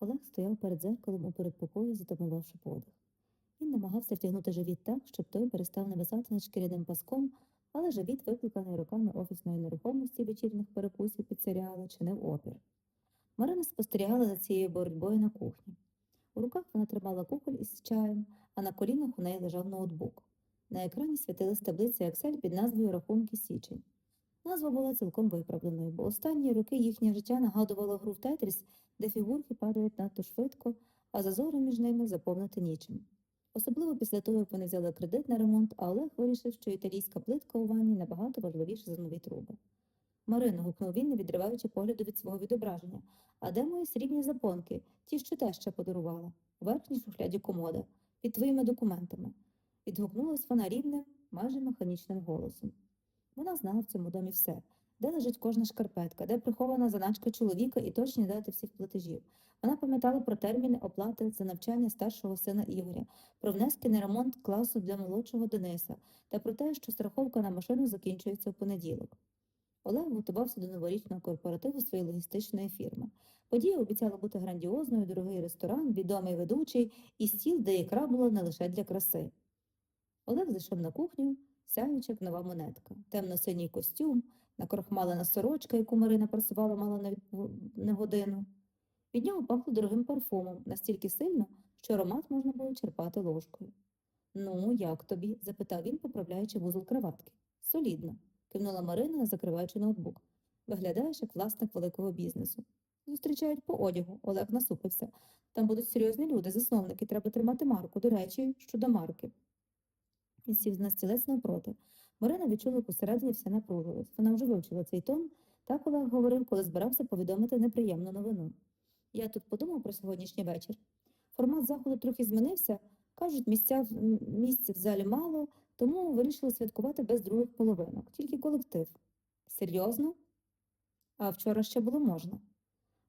Олег стояв перед дзеркалом у передпокої, затамувавши подих. Він намагався втягнути живіт так, щоб той перестав нависати над шкіряним паском, але живіт, викликаний роками офісної нерухомості вечірніх перекусів під серіали, чинив опір. Марина спостерігала за цією боротьбою на кухні. У руках вона тримала кухоль із чаєм, а на колінах у неї лежав ноутбук. На екрані світилась таблиця Excel під назвою Рахунки січень. Назва була цілком виправданою, бо останні роки їхнє життя нагадувало гру в Тетріс, де фігурки падають надто швидко, а зазори між ними заповнити нічим. Особливо після того, як вони взяли кредит на ремонт, а Олег вирішив, що італійська плитка у ванні набагато важливіша за нові труби. Марино, гукнув він, не відриваючи погляду від свого відображення. А де мої срібні запонки, ті, що теща подарувала, у верхній шухляді комода, під твоїми документами. Відгукнулась вона рівним, майже механічним голосом. Вона знала в цьому домі все, де лежить кожна шкарпетка, де прихована заначка чоловіка і точні дати всіх платежів. Вона пам'ятала про терміни оплати за навчання старшого сина Ігоря, про внески на ремонт класу для молодшого Дениса та про те, що страховка на машину закінчується в понеділок. Олег готувався до новорічного корпоративу своєї логістичної фірми. Подія обіцяла бути грандіозною, дорогий ресторан, відомий ведучий і стіл, де ікра була не лише для краси. Олег зайшов на кухню, сяючи, як нова монетка, темно-синій костюм, накрохмалена сорочка, яку Марина просувала мало на, на годину. Від нього пахло дорогим парфумом, настільки сильно, що аромат можна було черпати ложкою. Ну, як тобі? запитав він, поправляючи вузол краватки. Солідно, кивнула Марина, закриваючи ноутбук. Виглядаєш як власник великого бізнесу. Зустрічають по одягу, Олег насупився. Там будуть серйозні люди, засновники, треба тримати марку. До речі, щодо марки. Він сів на стілець навпроти. Марина відчула, як усередині все напружилось. Вона вже вивчила цей тон, так Олег говорив, коли збирався повідомити неприємну новину. Я тут подумав про сьогоднішній вечір. Формат заходу трохи змінився. Кажуть, місця місць в залі мало, тому вирішили святкувати без других половинок, тільки колектив. Серйозно? А вчора ще було можна.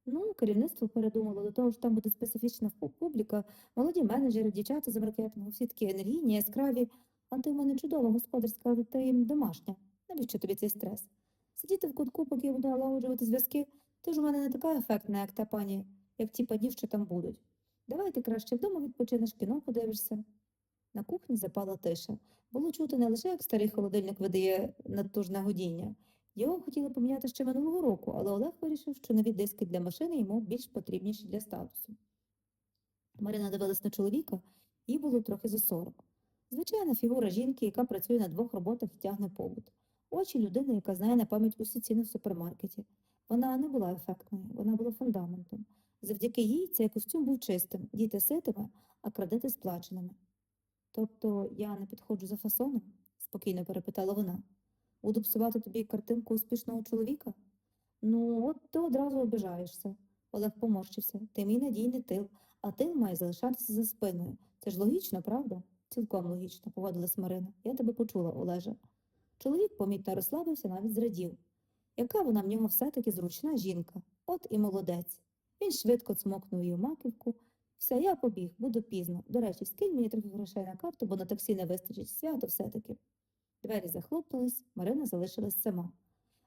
Ну, керівництво передумало до того, що там буде специфічна публіка, молоді менеджери, дівчата з маркетингу, всі такі енергійні, яскраві. А ти в мене чудова господарська, але їм домашня. Навіщо тобі цей стрес? Сидіти в кутку, поки я буду налагоджувати зв'язки, ти ж у мене не така ефектна, як та пані, як ті падів, що там будуть. Давай ти краще вдома відпочинеш, кіно подивишся. На кухні запала тиша. Було чути не лише, як старий холодильник видає надтужне годіння. Його хотіли поміняти ще минулого року, але Олег вирішив, що нові диски для машини йому більш потрібніші для статусу. Марина дивилась на чоловіка, їй було трохи за сорок. Звичайна фігура жінки, яка працює на двох роботах і тягне побут. Очі людини, яка знає на пам'ять усі ціни в супермаркеті. Вона не була ефектною, вона була фундаментом. Завдяки їй цей костюм був чистим, діти ситими, а кредити сплаченими. Тобто я не підходжу за фасоном? спокійно перепитала вона. Буду псувати тобі картинку успішного чоловіка? Ну, от ти одразу обижаєшся. Олег поморщився. Ти мій надійний тил, а тил має залишатися за спиною. Це ж логічно, правда? Цілком логічно, погодилась Марина. Я тебе почула, Олеже. Чоловік помітно розслабився, навіть зрадів. Яка вона в нього все-таки зручна жінка, от і молодець. Він швидко цмокнув її маківку. Все, я побіг, буду пізно. До речі, скинь мені трохи грошей на карту, бо на таксі не вистачить свято все-таки. Двері захлопнулись, Марина залишилась сама.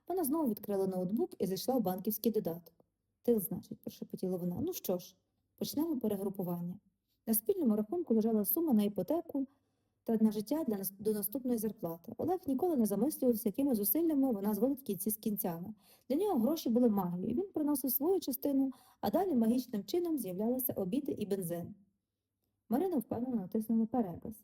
Вона знову відкрила ноутбук і зайшла в банківський додаток. Тил, значить, прошепотіла вона. Ну що ж, почнемо перегрупування. На спільному рахунку лежала сума на іпотеку та на життя для до наступної зарплати. Олег ніколи не замислювався, якими зусиллями вона зводить кінці з кінцями. Для нього гроші були магією. Він приносив свою частину, а далі магічним чином з'являлися обіди і бензин. Марина впевнено натиснула переказ.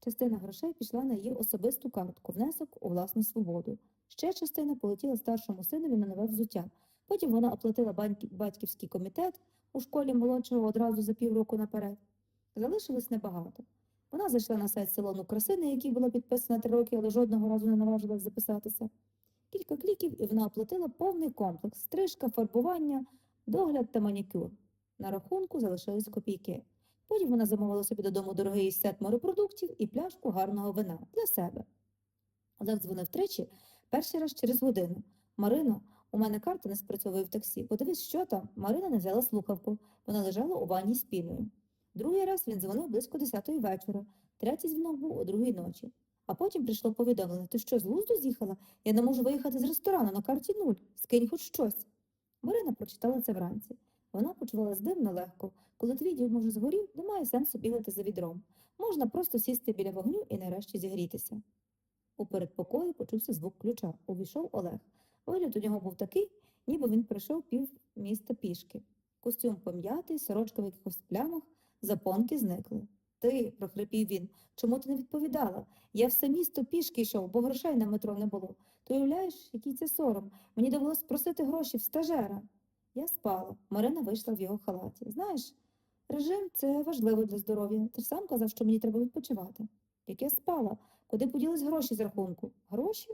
Частина грошей пішла на її особисту картку, внесок у власну свободу. Ще частина полетіла старшому синові на нове взуття. Потім вона оплатила батьківський комітет у школі молодшого одразу за півроку наперед. Залишилось небагато. Вона зайшла на сайт салону краси, на який була підписана три роки, але жодного разу не наважилась записатися. Кілька кліків, і вона оплатила повний комплекс: стрижка, фарбування, догляд та манікюр. На рахунку залишились копійки. Потім вона замовила собі додому дорогий сет морепродуктів і пляшку гарного вина для себе. Олег дзвонив тричі, перший раз через годину. Марино, у мене карта не спрацьовує в таксі. Подивись, що там. Марина не взяла слухавку. Вона лежала у ванні з піною. Другий раз він дзвонив близько десятої вечора, третій дзвінок був о другій ночі. А потім прийшло повідомлення: ти що, з глузду з'їхала? Я не можу виїхати з ресторану на карті нуль. Скинь хоч щось. Марина прочитала це вранці. Вона почувалась дивно легко. Коли твій дім може згорів, немає сенсу бігати за відром. Можна просто сісти біля вогню і нарешті зігрітися. У передпокої почувся звук ключа. Увійшов Олег. Вигляд у нього був такий, ніби він пройшов пів міста пішки. Костюм пом'ятий, сорочка в якихось плямах, запонки зникли. Ти, прохрипів він, чому ти не відповідала? Я все місто пішки йшов, бо грошей на метро не було. Ти уявляєш, який це сором? Мені довелось просити гроші в стажера. Я спала. Марина вийшла в його халаті. Знаєш, режим це важливо для здоров'я. Ти сам казав, що мені треба відпочивати. Як я спала, куди поділись гроші з рахунку? Гроші?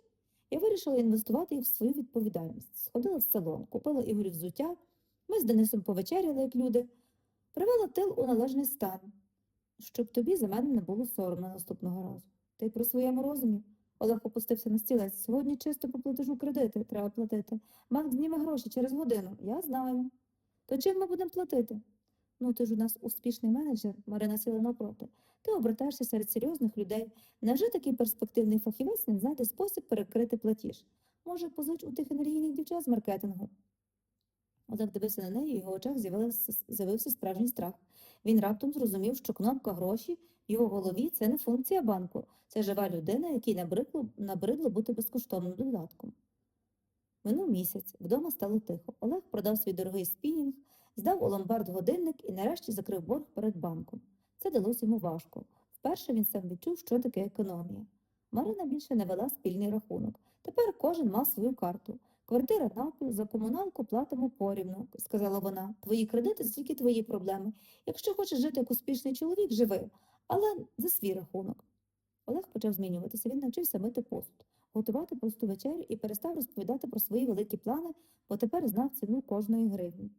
Я вирішила інвестувати їх в свою відповідальність. Сходила в салон, купила Ігорю взуття. Ми з Денисом повечеряли, як люди. Привела тил у належний стан, щоб тобі за мене не було соромно наступного разу. Ти про своєму розумі. Олег опустився на стілець. Сьогодні чисто по платежу кредити треба платити. Банк зніме гроші через годину. Я знаю. То чим ми будемо платити? Ну, ти ж у нас успішний менеджер, Марина сіла навпроти. Ти обертаєшся серед серйозних людей. Невже такий перспективний фахівець не знайде спосіб перекрити платіж? Може, позич у тих енергійних дівчат з маркетингу? Олег дивився на неї, і в його очах з'явився справжній страх. Він раптом зрозумів, що кнопка гроші в його голові це не функція банку, це жива людина, якій набридло, набридло бути безкоштовним додатком. Минув місяць, вдома стало тихо. Олег продав свій дорогий спінінг, здав у ломбард годинник і нарешті закрив борг перед банком. Це далось йому важко. Вперше він сам відчув, що таке економія. Марина більше не вела спільний рахунок. Тепер кожен мав свою карту. Квартира навпіл, за комуналку платимо порівну, сказала вона. Твої кредити це тільки твої проблеми. Якщо хочеш жити як успішний чоловік, живи, але за свій рахунок. Олег почав змінюватися. Він навчився мити посуд, готувати просту вечерю і перестав розповідати про свої великі плани, бо тепер знав ціну кожної гривні.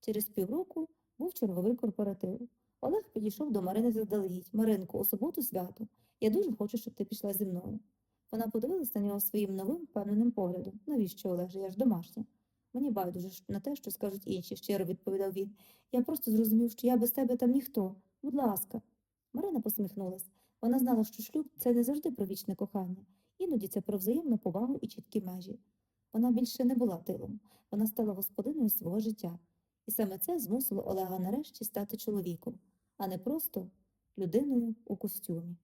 Через півроку був черговий корпоратив. Олег підійшов до Марини заздалегідь. Маринко, у суботу свято. Я дуже хочу, щоб ти пішла зі мною. Вона подивилась на нього своїм новим впевненим поглядом. Навіщо, Олеже, я ж домашня. Мені байдуже на те, що скажуть інші, щиро відповідав він. Я просто зрозумів, що я без тебе там ніхто. Будь ласка. Марина посміхнулась. Вона знала, що шлюб це не завжди про вічне кохання, іноді це про взаємну повагу і чіткі межі. Вона більше не була тилом, вона стала господиною свого життя, і саме це змусило Олега нарешті стати чоловіком, а не просто людиною у костюмі.